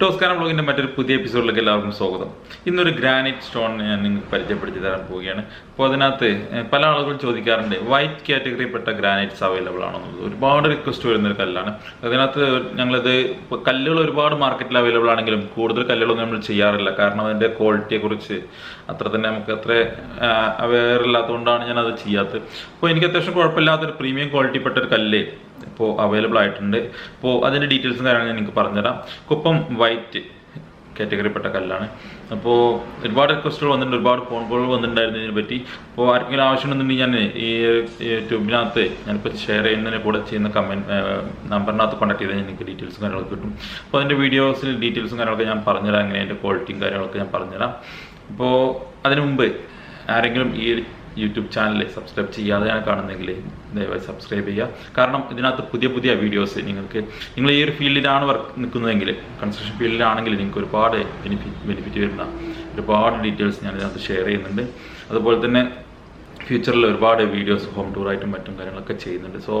Toscana ബ്ലോഗിന്റെ മറ്റൊരു പുതിയ എപ്പിസോഡിലേക്ക് എല്ലാവർക്കും സ്വാഗതം. ഇന്നൊരു ഗ്രാനൈറ്റ് സ്റ്റോൺ ഞാൻ നിങ്ങൾക്ക് പരിചയപ്പെടുത്തി തരാൻ പോവുകയാണ്. അപ്പോൾ അതിനകത്ത് പല ആളുകളും ചോദിക്കാറുണ്ട് വൈറ്റ് കാറ്റഗറിയിൽപ്പെട്ട ഗ്രാനൈറ്റ്സ് അവൈലബിൾ ആണെന്നുള്ളത് ഒരുപാട് റിക്വസ്റ്റ് വരുന്നൊരു കല്ലാണ്. അതിനകത്ത് ഞങ്ങളിത് കല്ലുകൾ ഒരുപാട് മാർക്കറ്റിൽ അവൈലബിൾ ആണെങ്കിലും കൂടുതൽ കല്ലുകളൊന്നും നമ്മൾ ചെയ്യാറില്ല. കാരണം അതിന്റെ ക്വാളിറ്റിയെക്കുറിച്ച് അത്ര തന്നെ നമുക്ക് അത്ര അവെയർ ഇല്ലാത്തതുകൊണ്ടാണ് ഞാൻ അത് ചെയ്യാത്തത്. അപ്പോൾ എനിക്ക് അത്യാവശ്യം കുഴപ്പമില്ലാത്തൊരു പ്രീമിയം ക്വാളിറ്റിപ്പെട്ട ഒരു കല്ല് ഇപ്പോൾ അവൈലബിൾ ആയിട്ടുണ്ട്. അപ്പോൾ അതിന്റെ ഡീറ്റെയിൽസും കാര്യങ്ങളും നിങ്ങൾക്ക് പറഞ്ഞുതരാം. കുപ്പം വൈറ്റ് കാറ്റഗറിപ്പെട്ട കല്ലാണ്. അപ്പോൾ ഒരുപാട് റിക്വസ്റ്റുകൾ വന്നിട്ടുണ്ട്. ഒരുപാട് ഫോൺ കോളുകൾ വന്നിട്ടുണ്ടായിരുന്നു ഇതിനെ പറ്റി. അപ്പോൾ ആർക്കെങ്കിലും ആവശ്യമുണ്ടെന്നുണ്ടെങ്കിൽ ഞാൻ ഈ യൂട്യൂബിനകത്ത് ഞാനിപ്പോൾ ഷെയർ ചെയ്യുന്നതിന് കൂടെ ചെയ്യുന്ന കമന്റ് നമ്പറിനകത്ത് കോൺടാക്ട് ചെയ്താൽ എനിക്ക് ഡീറ്റെയിൽസും കാര്യങ്ങളൊക്കെ കിട്ടും. അപ്പോൾ അതിന്റെ വീഡിയോസിൽ ഡീറ്റെയിൽസും കാര്യങ്ങളൊക്കെ ഞാൻ പറഞ്ഞുതരാം. എങ്ങനെ അതിന്റെ ക്വാളിറ്റിയും കാര്യങ്ങളൊക്കെ ഞാൻ പറഞ്ഞുതരാം. അപ്പോൾ അതിനു മുമ്പ് ആരെങ്കിലും ഈ യൂട്യൂബ് ചാനൽ സബ്സ്ക്രൈബ് ചെയ്യാതെയാണ് കാണുന്നെങ്കിൽ ദയവായി സബ്സ്ക്രൈബ് ചെയ്യുക. കാരണം ഇതിനകത്ത് പുതിയ പുതിയ വീഡിയോസ് നിങ്ങൾക്ക് നിങ്ങൾ ഈ ഒരു ഫീൽഡിലാണ് വർക്ക് നിൽക്കുന്നതെങ്കിൽ കൺസ്ട്രക്ഷൻ ഫീൽഡിലാണെങ്കിൽ നിങ്ങൾക്ക് ഒരുപാട് ബെനിഫിറ്റ് ബെനിഫിറ്റ് വരുന്ന ഒരുപാട് ഡീറ്റെയിൽസ് ഞാൻ ഇതിനകത്ത് ഷെയർ ചെയ്യുന്നുണ്ട്. അതുപോലെ തന്നെ ഫ്യൂച്ചറിൽ ഒരുപാട് വീഡിയോസ് ഹോം ടൂറായിട്ടും മറ്റും കാര്യങ്ങളൊക്കെ ചെയ്യുന്നുണ്ട്. സോ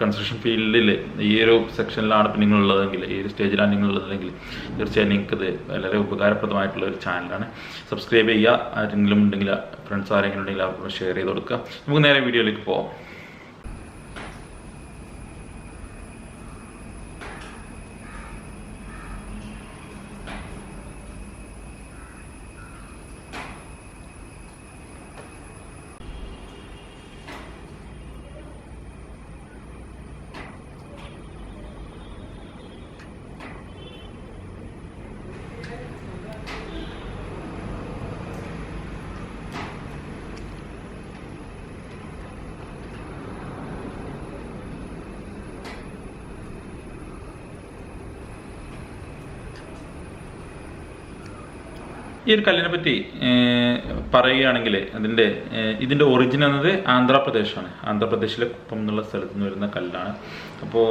കൺസ്ട്രക്ഷൻ ഫീൽഡിൽ ഈ ഒരു സെക്ഷനിലാണ് ഇപ്പം നിങ്ങളുള്ളതെങ്കിൽ ഈ ഒരു സ്റ്റേജിലാണ് നിങ്ങളുള്ളതെങ്കിൽ തീർച്ചയായും നിങ്ങൾക്കത് വളരെ ഉപകാരപ്രദമായിട്ടുള്ള ഒരു ചാനലാണ് സബ്സ്ക്രൈബ് ചെയ്യുക. ആരെങ്കിലും ഉണ്ടെങ്കിൽ ഫ്രണ്ട്സ് ആരെങ്കിലും ഉണ്ടെങ്കിൽ അവർക്ക് ഷെയർ ചെയ്ത് കൊടുക്കുക. നമുക്ക് നേരെ വീഡിയോയിലേക്ക് പോകാം ഈ ഒരു കല്ലിനെ പറ്റി പറയുകയാണെങ്കിൽ അതിന്റെ ഇതിന്റെ ഒറിജിൻ എന്നത് ആന്ധ്രാപ്രദേശാണ്. ആന്ധ്രാപ്രദേശിലെ കുപ്പം എന്നുള്ള സ്ഥലത്ത് നിന്ന് വരുന്ന കല്ലാണ്. അപ്പോൾ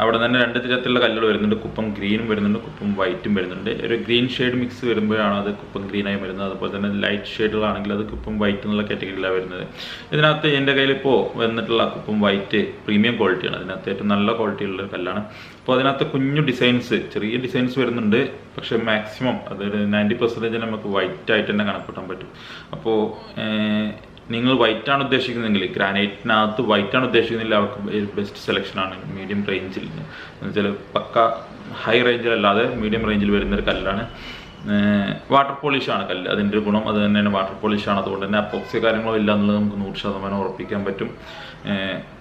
അവിടെ തന്നെ രണ്ട് തരത്തിലുള്ള കല്ലുകൾ വരുന്നുണ്ട്. കുപ്പം ഗ്രീനും വരുന്നുണ്ട് കുപ്പം വൈറ്റും വരുന്നുണ്ട്. ഒരു ഗ്രീൻ ഷെയ്ഡ് മിക്സ് വരുമ്പോഴാണ് അത് കുപ്പം ഗ്രീനായി വരുന്നത്. അതുപോലെ തന്നെ ലൈറ്റ് ഷെയ്ഡുകളാണെങ്കിൽ അത് കുപ്പം വൈറ്റ് എന്നുള്ള കാറ്റഗറിയിലാണ് വരുന്നത്. ഇതിനകത്ത് എന്റെ കയ്യിൽ ഇപ്പോൾ വന്നിട്ടുള്ള കുപ്പം വൈറ്റ് പ്രീമിയം ക്വാളിറ്റിയാണ് അതിനകത്ത് ഏറ്റവും നല്ല ക്വാളിറ്റി ഉള്ള ഒരു കല്ലാണ്. അപ്പോൾ അതിനകത്ത് കുഞ്ഞു ഡിസൈൻസ് ചെറിയ ഡിസൈൻസ് വരുന്നുണ്ട്. പക്ഷെ മാക്സിമം അതൊരു നയന്റി പെർസെന്റേജ് നമുക്ക് വൈറ്റ് ആയിട്ട് തന്നെ കണക്കൂട്ടാൻ പറ്റും. അപ്പോൾ നിങ്ങൾ വൈറ്റ് ആണ് ഉദ്ദേശിക്കുന്നതെങ്കിൽ ഗ്രാനൈറ്റിനകത്ത് വൈറ്റ് ആണ് ഉദ്ദേശിക്കുന്നില്ല അവർക്ക് ബെസ്റ്റ് സെലക്ഷൻ ആണ്. മീഡിയം റേഞ്ചിൽ എന്നുവെച്ചാൽ പക്ക ഹൈ റേഞ്ചിലല്ലാതെ മീഡിയം റേഞ്ചിൽ വരുന്ന ഒരു കല്ലാണ്. വാട്ടർ പോളിഷ് ആണ് കല്ല്. അതിന്റെ ഒരു ഗുണം അത് തന്നെയാണ്. വാട്ടർ പോളിഷ് ആണ്. അതുകൊണ്ട് തന്നെ അപ്പോക്സി കാര്യങ്ങളോ ഇല്ല എന്നുള്ളത് നമുക്ക് നൂറ് ശതമാനം ഉറപ്പിക്കാൻ പറ്റും.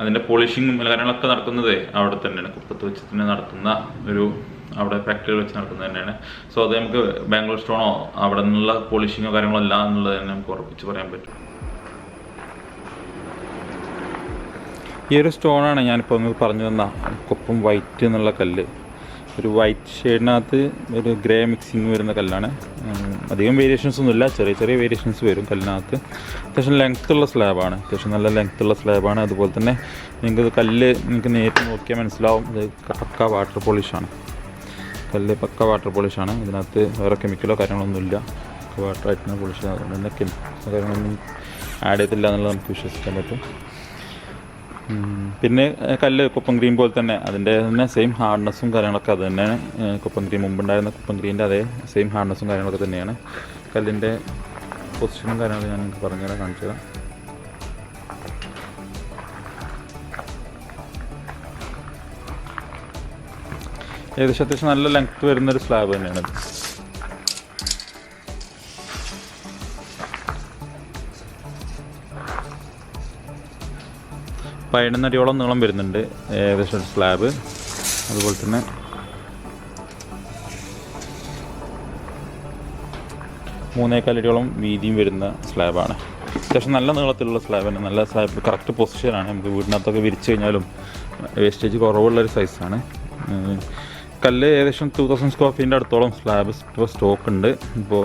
അതിന്റെ പോളിഷിങ്ങും കാര്യങ്ങളൊക്കെ നടക്കുന്നത് അവിടെ തന്നെയാണ്. കുപ്പത്ത് വെച്ച് തന്നെ നടത്തുന്ന ഒരു അവിടെ ഫാക്ടറിയിൽ വെച്ച് നടക്കുന്നത് തന്നെയാണ്. സോ അത് നമുക്ക് ബാംഗ്ലൂർ സ്റ്റോണോ അവിടെ നിന്നുള്ള പോളിഷിങ്ങോ കാര്യങ്ങളോ അല്ല എന്നുള്ളത് തന്നെ നമുക്ക് ഉറപ്പിച്ച് പറയാൻ പറ്റും. ഈ ഒരു സ്റ്റോണാണ് ഞാനിപ്പോൾ നിങ്ങൾക്ക് പറഞ്ഞു തന്ന. കൊപ്പം വൈറ്റ് എന്നുള്ള കല്ല്. ഒരു വൈറ്റ് ഷെയ്ഡിനകത്ത് ഒരു ഗ്രേ മിക്സിങ് വരുന്ന കല്ലാണ്. അധികം വേരിയേഷൻസ് ഒന്നുമില്ല. ചെറിയ ചെറിയ വേരിയേഷൻസ് വരും കല്ലിനകത്ത്. അത്യാവശ്യം ലെങ്ത് ഉള്ള സ്ലാബാണ് അത്യാവശ്യം നല്ല ലെങ്ത് ഉള്ള സ്ലാബാണ് അതുപോലെ തന്നെ നിങ്ങൾക്ക് കല്ല് നിങ്ങൾക്ക് നേരിട്ട് നോക്കിയാൽ മനസ്സിലാവും. ഇത് പക്ക വാട്ടർ പോളിഷാണ് കല്ല് പക്ക വാട്ടർ പോളിഷാണ് ഇതിനകത്ത് വേറെ കെമിക്കലോ കാര്യങ്ങളൊന്നുമില്ല വാട്ടർ ആയിട്ടുള്ള പോളിഷ് അതുകൊണ്ട് തന്നെ കെമിക്കൽ കാര്യങ്ങളൊന്നും ആഡ് ചെയ്തില്ല എന്നുള്ളത് നമുക്ക് വിശ്വസിക്കാൻ പറ്റും. പിന്നെ കല്ല് കുപ്പം ഗ്രീൻ പോലെ തന്നെ. അതിന്റെ തന്നെ സെയിം ഹാർഡ്നെസ്സും കാര്യങ്ങളൊക്കെ അത് തന്നെയാണ് കുപ്പം ഗ്രീൻ മുമ്പുണ്ടായിരുന്ന കുപ്പം ഗ്രീന്റെ അതേ സെയിം ഹാർഡ്നെസ്സും കാര്യങ്ങളൊക്കെ തന്നെയാണ്. കല്ലിന്റെ പൊസിഷനും കാര്യങ്ങളൊക്കെ ഞാൻ നിങ്ങൾക്ക് പറഞ്ഞുതരാം കാണിച്ചു തരാം. ഏകദേശം അത്യാവശ്യം നല്ല ലെങ്ത് വരുന്നൊരു സ്ലാബ് തന്നെയാണ് പതിനൊന്നടിയോളം നീളം വരുന്നുണ്ട് ഏകദേശം സ്ലാബ് അതുപോലെ തന്നെ മൂന്നേക്കാലടിയോളം വീതിയും വരുന്ന സ്ലാബാണ് അത്യാവശ്യം നല്ല നീളത്തിലുള്ള സ്ലാബാണ് നല്ല സ്ലാബ് കറക്റ്റ് പൊസിഷനാണ് നമുക്ക് വീടിനകത്തൊക്കെ വിരിച്ചു കഴിഞ്ഞാലും വേസ്റ്റേജ് കുറവുള്ളൊരു സൈസാണ് കല്ല് ഏകദേശം ടു തൗസൻഡ് സ്ക്വയർ ഫീറ്റിന്റെ അടുത്തോളം സ്ലാബ് ഇപ്പോൾ സ്റ്റോക്ക് ഉണ്ട്. ഇപ്പോൾ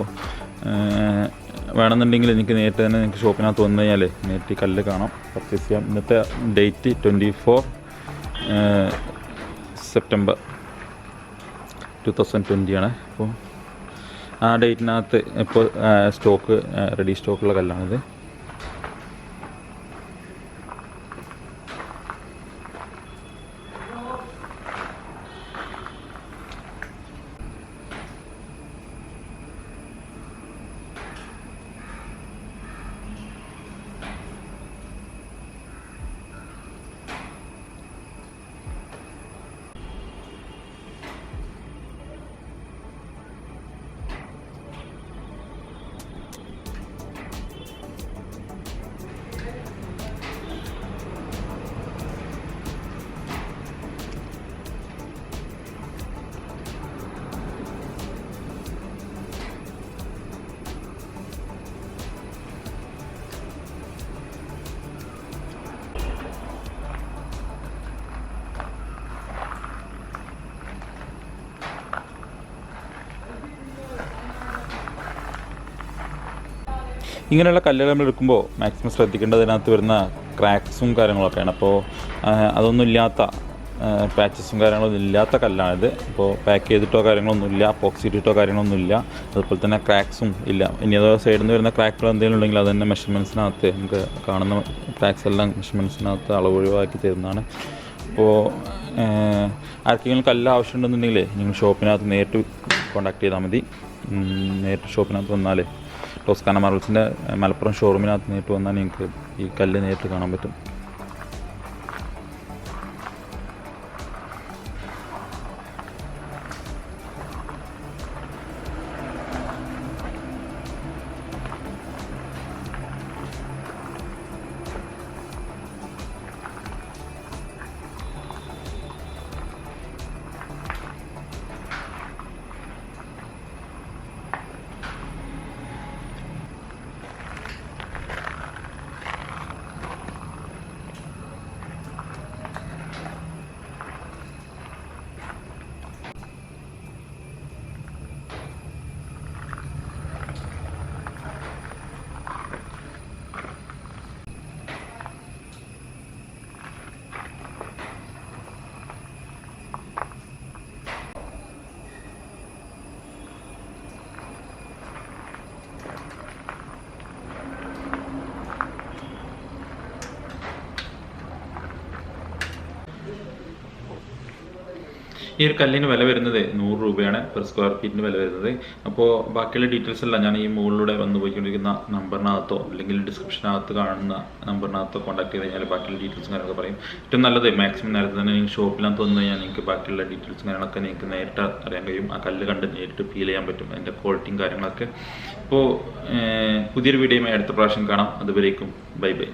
വേണമെന്നുണ്ടെങ്കിൽ എനിക്ക് നേരിട്ട് തന്നെ നിങ്ങൾക്ക് ഷോപ്പിനകത്ത് വന്നു കഴിഞ്ഞാൽ നേരിട്ട് കല്ല് കാണാം. പർച്ചേസ് ചെയ്യാം. ഇന്നത്തെ date twenty four September two thousand twenty ആണ് അപ്പോൾ ആ ഡേറ്റിനകത്ത് ഇപ്പോൾ സ്റ്റോക്ക് റെഡി സ്റ്റോക്കുള്ള കല്ലാണിത്. ഇങ്ങനെയുള്ള കല്ലുകൾ നമ്മൾ എടുക്കുമ്പോൾ മാക്സിമം ശ്രദ്ധിക്കേണ്ടത് അതിനകത്ത് വരുന്ന ക്രാക്സും കാര്യങ്ങളൊക്കെയാണ്. അപ്പോൾ അതൊന്നും ഇല്ലാത്ത പാച്ചസും കാര്യങ്ങളൊന്നും ഇല്ലാത്ത കല്ലാണിത്. അപ്പോൾ പാക്ക് ചെയ്തിട്ടോ കാര്യങ്ങളൊന്നും ഇല്ല പോക്സ് ഇട്ടിട്ടോ കാര്യങ്ങളൊന്നും ഇല്ല. അതുപോലെ തന്നെ ക്രാക്സും ഇല്ല. ഇനി അതോ സൈഡിൽ നിന്ന് വരുന്ന ക്രാക്കുകൾ എന്തെങ്കിലും ഉണ്ടെങ്കിൽ അത് തന്നെ മെഷർമെന്റ്സിനകത്ത് നമുക്ക് കാണുന്ന ക്രാക്സ് എല്ലാം മെഷർമെന്റ്സിനകത്ത് അളവ് ഒഴിവാക്കി തരുന്നതാണ് അപ്പോൾ ആർക്കെങ്കിലും കല്ല് ആവശ്യമുണ്ടെന്നുണ്ടെങ്കിൽ നിങ്ങൾ ഷോപ്പിനകത്ത് നേരിട്ട് കോൺടാക്ട് ചെയ്താൽ മതി. നേരിട്ട് ഷോപ്പിനകത്ത് വന്നാൽ ടോസ്കാന മാർബിൾസിന്റെ മലപ്പുറം ഷോറൂമിനകത്ത് നേരിട്ട് വന്നാൽ നിങ്ങൾക്ക് ഈ കല്ല് നേരിട്ട് കാണാൻ പറ്റും. ഈ ഒരു കല്ലിന് വില വരുന്നത് നൂറ് രൂപയാണ് പെർ സ്ക്വയർ ഫീറ്റിന് വില വരുന്നത്. അപ്പോൾ ബാക്കിയുള്ള ഡീറ്റെയിൽസ് എല്ലാം ഞാൻ ഈ മുകളിലൂടെ വന്നു പോയിക്കൊണ്ടിരിക്കുന്ന നമ്പറിനകത്തോ അല്ലെങ്കിൽ ഡിസ്ക്രിപ്ഷനകത്ത് കാണുന്ന നമ്പറിനകത്തോ കോൺടാക്ട് ചെയ്ത് കഴിഞ്ഞാൽ ബാക്കിയുള്ള ഡീറ്റെയിൽസും കാര്യങ്ങളൊക്കെ പറയും. ഏറ്റവും നല്ലത് മാക്സിമം നേരത്തെ തന്നെ നിങ്ങൾക്ക് ഷോപ്പിലാണ് വന്നു കഴിഞ്ഞാൽ നിങ്ങൾക്ക് ബാക്കിയുള്ള ഡീറ്റെയിൽസും കാര്യങ്ങളൊക്കെ നിങ്ങൾക്ക് നേരിട്ട് അറിയാൻ കഴിയും. ആ കല്ല് കണ്ട് നേരിട്ട് ഫീൽ ചെയ്യാൻ പറ്റും അതിന്റെ ക്വാളിറ്റിയും കാര്യങ്ങളൊക്കെ. അപ്പോൾ പുതിയൊരു വീഡിയോയുമായി അടുത്ത പ്രാവശ്യം കാണാം. അതുവരേക്കും ബൈ ബൈ